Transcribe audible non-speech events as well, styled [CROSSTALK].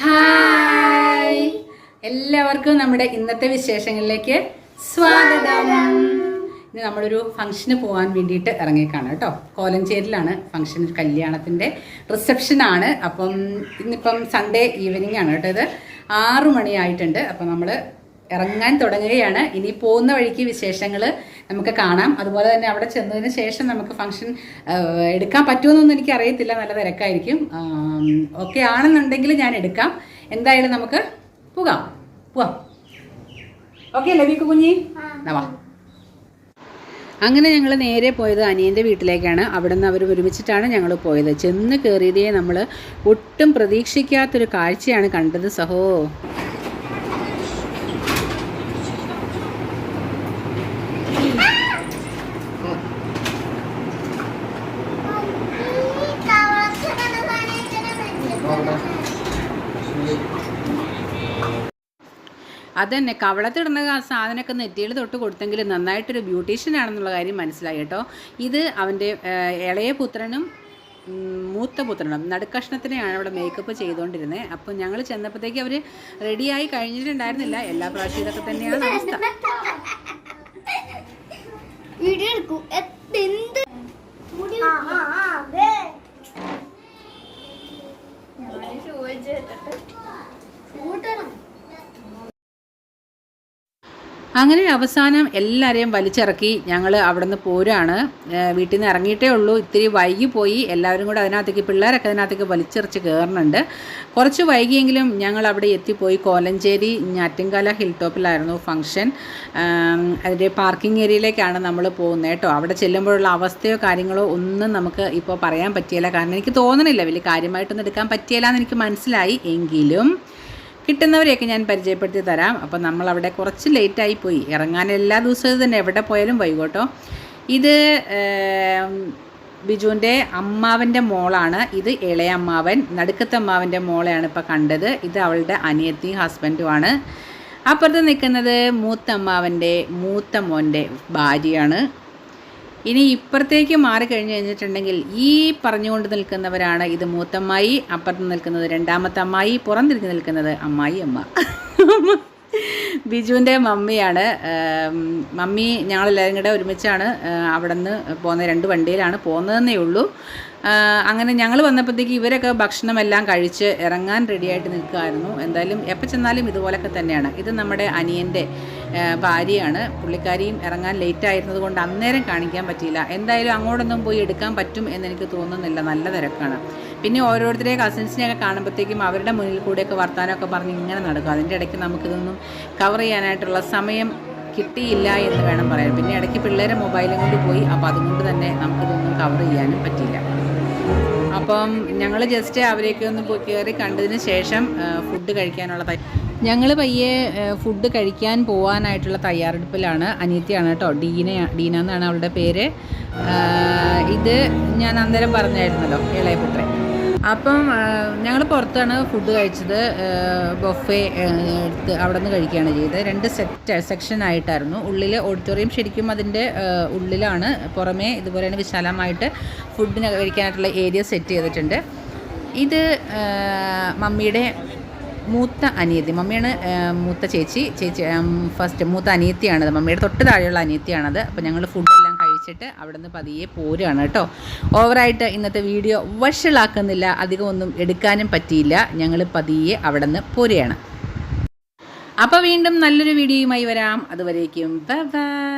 Hi. എല്ലാവർക്കും നമ്മുടെ ഇന്നത്തെ വിശേഷങ്ങളിലേക്ക് സ്വാഗതം. ഇന്ന് നമ്മളൊരു ഫംഗ്ഷന് പോകാൻ വേണ്ടിയിട്ട് ഇറങ്ങിയേക്കാണ് കേട്ടോ. കോലഞ്ചേരിയിലാണ് ഫംഗ്ഷൻ കല്യാണത്തിന്റെ റിസപ്ഷനാണ് അപ്പം ഇന്നിപ്പം സൺഡേ ഈവനിങ് ആണ് കേട്ടോ ഇത്. ആറു മണിയായിട്ടുണ്ട്. അപ്പം നമ്മൾ ഇറങ്ങാൻ തുടങ്ങുകയാണ്. ഇനി പോകുന്ന വഴിക്ക് വിശേഷങ്ങൾ നമുക്ക് കാണാം. അതുപോലെ തന്നെ അവിടെ ചെന്നതിന് ശേഷം നമുക്ക് ഫംഗ്ഷൻ എടുക്കാൻ പറ്റുമെന്നൊന്നും എനിക്ക് അറിയത്തില്ല നല്ല തിരക്കായിരിക്കും. ഓക്കെ ആണെന്നുണ്ടെങ്കിൽ ഞാൻ എടുക്കാം. എന്തായാലും നമുക്ക് പോകാം. പോവാം. ഓക്കെ അല്ലേ വീക്കു കുഞ്ഞി? നവാ വാ. അങ്ങനെ ഞങ്ങൾ നേരെ പോയത് അനിയന്റെ വീട്ടിലേക്കാണ്. അവിടെ നിന്ന് അവർ ഒരുമിച്ചിട്ടാണ് ഞങ്ങൾ പോയത്. ചെന്ന് കയറിയതേ നമ്മൾ ഒട്ടും പ്രതീക്ഷിക്കാത്തൊരു കാഴ്ചയാണ് കണ്ടത്. സഹോ. അതന്നെ കവളത്തിടുന്ന സാധനമൊക്കെ നെറ്റിയിൽ തൊട്ട് കൊടുത്തെങ്കിൽ നന്നായിട്ടൊരു ബ്യൂട്ടീഷ്യൻ ആണെന്നുള്ള കാര്യം മനസ്സിലായി കേട്ടോ. ഇത് അവന്റെ ഇളയ പുത്രനും മൂത്ത പുത്രനും നടുക്കഷ്ണത്തിനെയാണ് അവിടെ മേക്കപ്പ് ചെയ്തുകൊണ്ടിരുന്നത് അപ്പം ഞങ്ങൾ ചെന്നപ്പോഴത്തേക്ക് അവർ റെഡിയായി കഴിഞ്ഞിട്ടുണ്ടായിരുന്നില്ല. എല്ലാ പ്രാവശ്യം ഇതൊക്കെ തന്നെയാണ് അവസ്ഥ. [LAUGHS] വീഡിയോ എടുക്കൂ. എന്ത് അങ്ങനെ അവസാനം എല്ലാവരെയും വലിച്ചിറക്കി ഞങ്ങൾ അവിടെ നിന്ന് പോരാണ് വീട്ടിൽ നിന്ന് ഇറങ്ങിയിട്ടേ ഉള്ളൂ. ഇത്തിരി വൈകി പോയി. എല്ലാവരും കൂടെ അതിനകത്തേക്ക് പിള്ളേരൊക്കെ അതിനകത്തേക്ക് വലിച്ചെറിച്ച് കയറുന്നുണ്ട് കുറച്ച് വൈകിയെങ്കിലും ഞങ്ങൾ അവിടെ എത്തിപ്പോയി കോലഞ്ചേരി ഞാറ്റിൻകാല ഹിൽ ടോപ്പിലായിരുന്നു ഫംഗ്ഷൻ. അതിന്റെ പാർക്കിംഗ് ഏരിയയിലേക്കാണ് നമ്മൾ പോകുന്നത് കേട്ടോ. അവിടെ ചെല്ലുമ്പോഴുള്ള അവസ്ഥയോ കാര്യങ്ങളോ ഒന്നും നമുക്ക് ഇപ്പോൾ പറയാൻ പറ്റിയില്ല. കാരണം എനിക്ക് തോന്നണില്ല വലിയ കാര്യമായിട്ടൊന്നും എടുക്കാൻ പറ്റിയില്ല എന്ന് എനിക്ക് മനസ്സിലായി. എങ്കിലും കിട്ടുന്നവരെയൊക്കെ ഞാൻ പരിചയപ്പെടുത്തി തരാം. അപ്പോൾ നമ്മളവിടെ കുറച്ച് ലേറ്റായി പോയി. ഇറങ്ങാൻ എല്ലാ ദിവസവും തന്നെ. എവിടെ പോയാലും വൈകോട്ടോ ഇത് ബിജുവിന്റെ അമ്മാവന്റെ മോളാണ്. ഇത് ഇളയ അമ്മാവൻ. മോളെയാണ് ഇപ്പോൾ കണ്ടത്. ഇത് അവളുടെ അനിയത്തിയും ഹസ്ബൻഡുമാണ് അപ്പുറത്ത് നിൽക്കുന്നത് മൂത്തമ്മാവന്റെ മൂത്ത മോന്റെ ഭാര്യയാണ്. ഇനി ഇപ്പുറത്തേക്ക് കഴിഞ്ഞ് കഴിഞ്ഞിട്ടുണ്ടെങ്കിൽ ഈ പറഞ്ഞുകൊണ്ട് നിൽക്കുന്നവരാണ് ഇത് മൂത്തമ്മായി അപ്പുറത്ത് നിൽക്കുന്നത് രണ്ടാമത്തെ അമ്മായി പുറംതിരിഞ്ഞ് നിൽക്കുന്നത് അമ്മായി അമ്മ. ബിജുവിന്റെ മമ്മിയാണ്. മമ്മി ഞങ്ങളെല്ലാവരും കൂടെ ഒരുമിച്ചാണ് അവിടെ നിന്ന് പോകുന്നത് രണ്ട് വണ്ടിയിലാണ് പോകുന്നതെന്നേ ഉള്ളൂ. അങ്ങനെ ഞങ്ങൾ വന്നപ്പോഴത്തേക്ക് ഇവരൊക്കെ ഭക്ഷണമെല്ലാം കഴിച്ച് ഇറങ്ങാൻ റെഡിയായിട്ട് നിൽക്കുമായിരുന്നു എന്തായാലും എപ്പോൾ ചെന്നാലും ഇതുപോലൊക്കെ തന്നെയാണ്. ഇത് നമ്മുടെ അനിയന്റെ ഭാര്യയാണ്. പുള്ളിക്കാരിയും ഇറങ്ങാൻ ലേറ്റ് ആയിരുന്നത് കൊണ്ട് അന്നേരം കാണിക്കാൻ പറ്റിയില്ല. എന്തായാലും അങ്ങോട്ടൊന്നും പോയി എടുക്കാൻ പറ്റും എന്നെനിക്ക് തോന്നുന്നില്ല. നല്ല തിരക്കാണ്. പിന്നെ ഓരോരുത്തരെ കസിൻസിനെയൊക്കെ കാണുമ്പോഴത്തേക്കും അവരുടെ മുന്നിൽ കൂടെയൊക്കെ വർത്താനമൊക്കെ പറഞ്ഞ് ഇങ്ങനെ നടക്കും. അതിന്റെ ഇടയ്ക്ക് നമുക്കിതൊന്നും കവർ ചെയ്യാനായിട്ടുള്ള സമയം കിട്ടിയില്ല എന്ന് വേണം പറയാൻ. പിന്നെ ഇടയ്ക്ക് പിള്ളേരെ മൊബൈലും കൊണ്ട് പോയി. അപ്പോൾ അതുകൊണ്ട് തന്നെ നമുക്കിതൊന്നും കവർ ചെയ്യാനും പറ്റിയില്ല. അപ്പം ഞങ്ങൾ ജസ്റ്റ് അവരെയൊക്കെ ഒന്ന് പോയി കയറി കണ്ടതിന് ശേഷം ഫുഡ് കഴിക്കാനുള്ള ഞങ്ങൾ പയ്യെ ഫുഡ് കഴിക്കാൻ പോകാനായിട്ടുള്ള തയ്യാറെടുപ്പിലാണ് അനിയത്തിയാണ് കേട്ടോ ഡീന ഡീന എന്നാണ് അവളുടെ പേര്. ഇത് ഞാൻ അന്നേരം പറഞ്ഞായിരുന്നല്ലോ ഇളയപുത്രൻ. അപ്പം ഞങ്ങൾ പുറത്താണ് ഫുഡ് കഴിച്ചത്. ബൊഫെ എടുത്ത് അവിടെ നിന്ന് കഴിക്കുകയാണ് ചെയ്തത്. രണ്ട് സെറ്റ് സെക്ഷൻ ആയിട്ടായിരുന്നു. ഉള്ളിൽ ഓഡിറ്റോറിയം ശരിക്കും അതിന്റെ ഉള്ളിലാണ്. പുറമേ ഇതുപോലെയാണ് വിശാലമായിട്ട് ഫുഡിന് കഴിക്കാനായിട്ടുള്ള ഏരിയ സെറ്റ് ചെയ്തിട്ടുണ്ട്. ഇത് മമ്മിയുടെ മൂത്ത അനിയത്തി മമ്മിയാണ് മൂത്ത ചേച്ചി. ചേച്ചി ഫസ്റ്റ് മൂത്ത അനിയത്തിയാണത് മമ്മിയുടെ തൊട്ട് താഴെയുള്ള അനിയത്തിയാണത്. അപ്പോൾ ഞങ്ങൾ ഫുഡെല്ലാം കഴിച്ചിട്ട് അവിടെ നിന്ന് പതിയെ പോരുകയാണ് കേട്ടോ. ഓവറായിട്ട് ഇന്നത്തെ വീഡിയോ വഷളാക്കുന്നില്ല. അധികം ഒന്നും എടുക്കാനും പറ്റിയില്ല. ഞങ്ങൾ പതിയെ അവിടെ നിന്ന് പോരുകയാണ്. അപ്പോൾ വീണ്ടും നല്ലൊരു വീഡിയോയുമായി വരാം. അതുവരേക്കും ബൈ.